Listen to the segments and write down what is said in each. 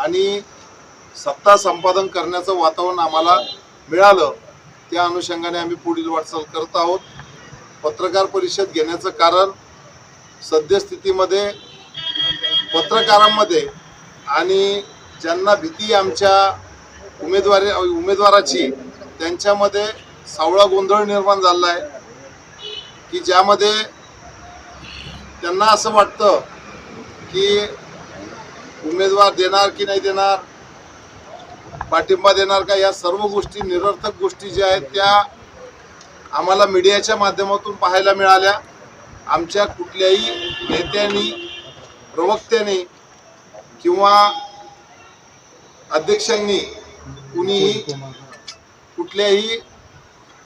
आणि सत्ता संपादन करण्याचं वातावरण आम्हाला मिळालं त्या अनुषंगाने आम्ही पुढील वाटचाल करत आहोत. पत्रकार परिषद घेण्याचं कारण सद्यस्थितीमध्ये पत्रकारांमध्ये आणि ज्यांना भीती आमच्या उमेदवारी उमेदवाराची त्यांच्यामध्ये सावळा गोंधळ निर्माण झाला आहे. की ज्यामध्ये त्यांना असं वाटतं की उमेदवार देणार की नाही देणार? पाठिंबा देणार का? या सर्व गोष्टी निरर्थक गोष्टी ज्या आहेत त्या आम्हाला मीडियाच्या माध्यमातून पाहायला मिळाल्या. आमच्या कुठल्याही नेत्यांनी प्रवक्त्याने किंवा अध्यक्षांनी कुणीही कुठल्याही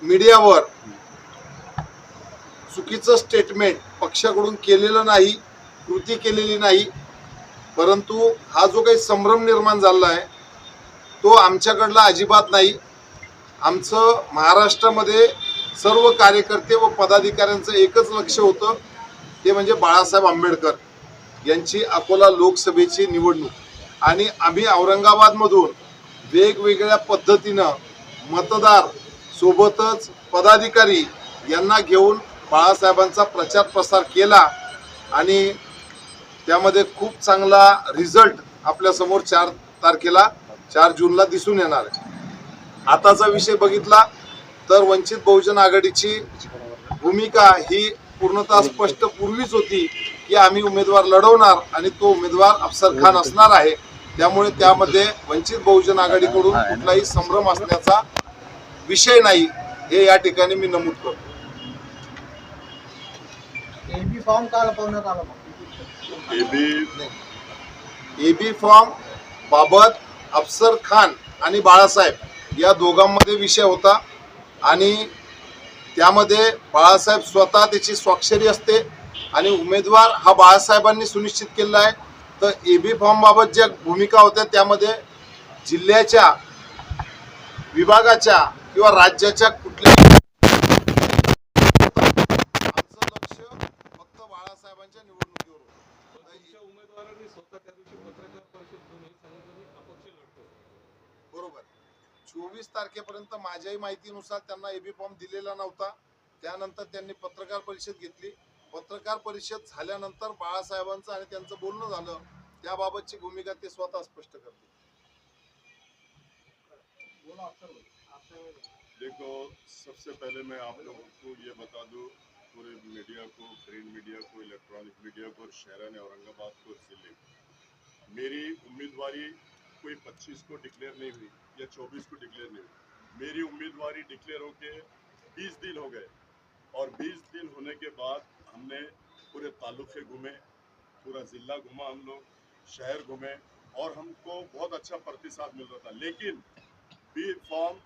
मीडियावर चुकीचं स्टेटमेंट पक्षाकडून केलेलं नाही कृती केलेली नाही परंतु हा जो काही संभ्रम निर्माण झाला आहे तो आमच्याकडला अजिबात नाही. आमचं महाराष्ट्रामध्ये सर्व कार्यकर्ते व पदाधिकाऱ्यांचं एकच लक्ष होतं ते म्हणजे बाळासाहेब आंबेडकर यांची अकोला लोकसभेची निवडणूक. आणि आम्ही औरंगाबादमधून वेगवेगळ्या पद्धतीनं मतदार सोबतच पदाधिकारी यांना घेऊन बाळासाहेबांचा प्रचार प्रसार केला आणि त्यामध्ये खूप चांगला रिझल्ट आपल्यासमोर चार तारखेला चार जूनला दिसून येणार आहे. आताचा विषय बघितला तर वंचित बहुजन आघाडीची भूमिका ही पूर्णतः स्पष्ट पूर्वीच होती की आम्ही उमेदवार लढवणार आणि तो उमेदवार अफसर खान असणार आहे. त्यामुळे त्यामध्ये वंचित बहुजन आघाडीकडून कुठलाही संभ्रम असण्याचा विषय नाही हे या ठिकाणी मी नमूद करतो. फॉर्म एबी लपवण्यात ए बी फॉर्म बाबत अफसर खान आणि बाळासाहेब या दोघांमध्ये विषय होता. आणि त्यामध्ये बाळासाहेब स्वतः त्याची स्वाक्षरी असते आणि उमेदवार हा बाळासाहेबांनी सुनिश्चित केलेला आहे. तर ए बी फॉर्मबाबत ज्या भूमिका होत्या त्यामध्ये जिल्ह्याच्या विभागाच्या किंवा राज्याच्या कुठल्याही आमचं लक्ष फक्त बाळासाहेबांच्या निवडणुकीवर होतं तुमच्या उमेदवारांनी स्वतः त्या दिवशी पत्रकार परिषद घेऊन सांगितलं मी अपक्ष लढतो. बरोबर. चोवीस तारखेपर्यंत माझ्याही माहितीनुसार त्यांना एबी फॉर्म दिलेला नव्हता. त्यानंतर त्यांनी पत्रकार परिषद घेतली. पत्रकार परिषद झाल्यानंतर बाळासाहेबांचं आणि त्यांचं बोलणं झालं. त्याबाबतची भूमिका ते स्वतः स्पष्ट आपसे देखो सबसे पहले मैं आप लोगों को ये बता दूं पूरे मीडिया को प्रिंट मीडिया मीडिया को और शहरान औरंगाबाद को ज़िले मेरी उम्मीदवारी कोई 25 को डिक्लेयर नहीं हुई या 24 को डिक्लेयर नहीं हुई। मेरी उम्मीदवारी डिक्लेयर होके 20 दिन हो गए और 20 दिन होने के बाद हमने पूरे तालुके घूमे, पूरा जिला घूमा हम लोग, शहर घूमे और हमको बहुत अच्छा प्रतिसाद मिल रहा था। लेकिन बी फॉर्म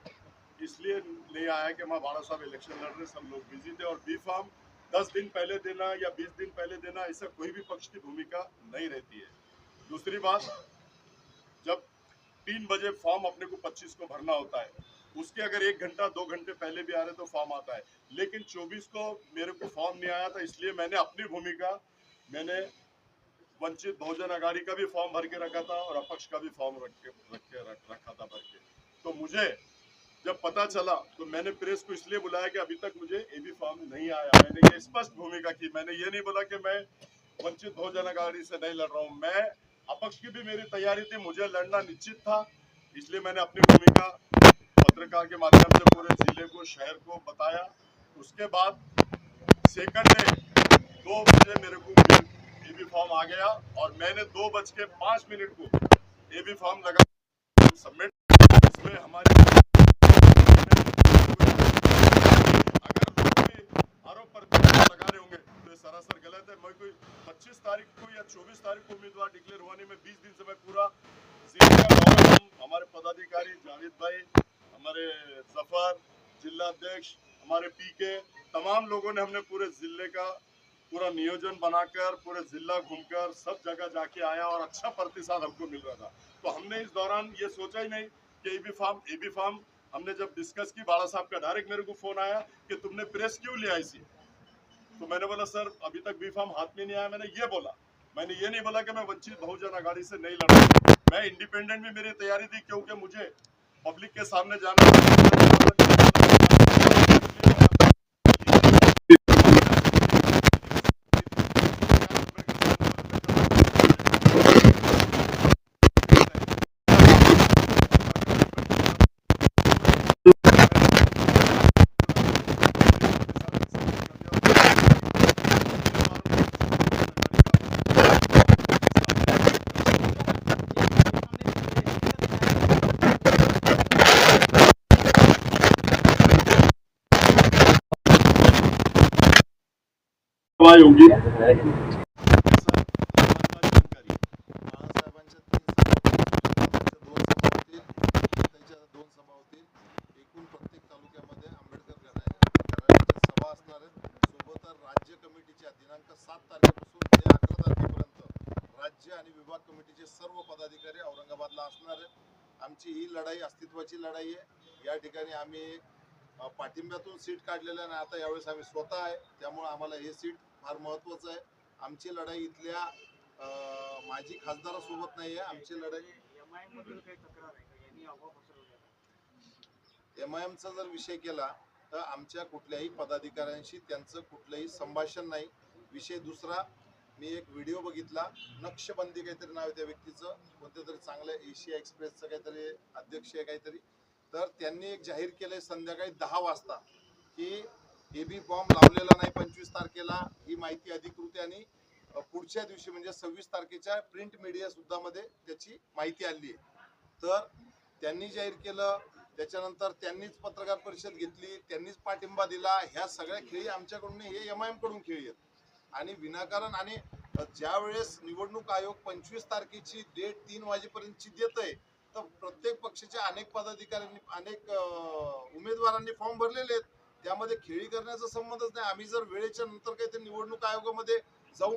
इसलिए नहीं आया कि हमारा बाड़ा साहब इलेक्शन लड़ रहे सब लोग बिज़ी थे और बी फॉर्म दस दिन पहले देना या बीस दिन पहले देना, ऐसा कोई भी पक्ष की भूमिका नहीं रहती है। दूसरी बात, जब तीन बजे फॉर्म अपने को पच्चीस को भरना होता है, उसके अगर एक घंटा, दो घंटे पहले भी आ रहे तो फॉर्म आता है। लेकिन चौबीस को मेरे को फॉर्म नहीं आया था, इसलिए मैंने अपनी भूमिका, मैंने वंचित बहुजन अघाड़ी का भी फॉर्म भर के रखा था और अपक्ष का भी फॉर्म रख के रख के रखा था भर के। तो मुझे जब पता चला तो मैंने प्रेस को इसलिए बुलाया कि अभी तक मुझे एबी फॉर्म नहीं आया। मैंने ये स्पष्ट भूमिका की। मैंने ये नहीं बोला कि मैं वंचित बहुजन अघाड़ी से नहीं लड़ रहा हूँ। मैं अपक्ष की भी मेरी तैयारी थी, मुझे लड़ना निश्चित था। इसलिए मैंने अपनी भूमिका पत्रकार के माध्यम से पूरे ज़िले को, शहर को बताया। उसके बाद सेकंड डे दो बजे मेरे को एबी फॉर्म आ गया और मैंने दो बज के पाँच मिनट को एबी फॉर्म लगा सबमिट इसमें हमारे अगर लोग भी आरोप प्रत्यारोप लगा रहे होंगे तो ये सरासर गलत है मैं कोई 25 तारीख को या 24 तारीख को उम्मीदवार डिक्लेयर हुआ नहीं मैं 20 दिन से मैं पूरा ज़िले का दौरा हम हमारे पदाधिकारी जावेद भाई, हमारे ज़फ़र जिला अध्यक्ष, हमारे पीके, तमाम लोगों ने हमने पूरे ज़िले का पूरा नियोजन बनाकर, पूरे जिला घूमकर, सब जगह जाके आया और अच्छा प्रतिसाद हमको मिल रहा था। तो हमने इस दौरान ये सोचा ही नहीं कि एबी फार्म एबी फार्म, हमने जब डिस्कस की बाला साहब का डायरेक्ट मेरे को फ़ोन आया कि तुमने प्रेस क्यों लिया इसी? तो मैंने बोला, सर, अभी तक बी फार्म हाथ में नहीं आया। मैंने ये बोला। मैंने ये नहीं बोला कि मैं वंचित बहुजन अघाड़ी से नहीं लड़ा मैं इंडिपेंडेंट भी मेरी तैयारी थी, क्योंकि मुझे पब्लिक के सामने जाना तारखेपर्यंत राज्य आणि विभाग कमिटीचे सर्व पदाधिकारी औरंगाबादला असणार आहेत आमची ही लढाई अस्तित्वाची लढाई आहे. या ठिकाणी आम्ही पाठिंब्यातून सीट काढलेलं आहे आणि आता यावेळेस आम्ही स्वतः आहे. त्यामुळे आम्हाला हे सीट फार महत्वाचं आहे. आमची लढाई इथल्या माजी खासदारासोबत नाही आहे आमची लढाई एम आय एमचा जर विषय केला तर आमच्या कुठल्याही पदाधिकाऱ्यांशी त्यांचं कुठलंही संभाषण नाही. विषय दुसरा मी एक व्हिडिओ बघितला. नक्षबंदी काहीतरी नाव आहे त्या व्यक्तीचं. कोणत्या तरी चांगल्या एशिया एक्सप्रेसचं काहीतरी अध्यक्ष आहे काहीतरी. तर त्यांनी एक जाहीर केलंय संध्याकाळी दहा वाजता की एबी फॉर्म लावलेला नाही पंचवीस तारखेला ही माहिती अधिकृत आणि पुढच्या दिवशी म्हणजे सव्वीस तारखेच्या प्रिंट मीडिया सुद्धा मध्ये त्याची माहिती आली आहे. तर त्यांनी जाहीर केलं त्याच्यानंतर त्यांनीच पत्रकार परिषद घेतली त्यांनीच पाठिंबा दिला ह्या सगळ्या खेळी आमच्याकडून हे एम आय एमकडून खेळी आहेत. आणि विनाकारण आणि ज्यावेळेस निवडणूक आयोग पंचवीस तारखेची डेट तीन वाजेपर्यंतची देत आहे तर प्रत्येक पक्षाच्या अनेक पदाधिकाऱ्यांनी अनेक उमेदवारांनी फॉर्म भरलेले आहेत. त्यामध्ये खेळी करण्याचा संबंधच नाही. आम्ही जर वेळेच्या नंतर काही ते निवडणूक आयोगामध्ये जाऊन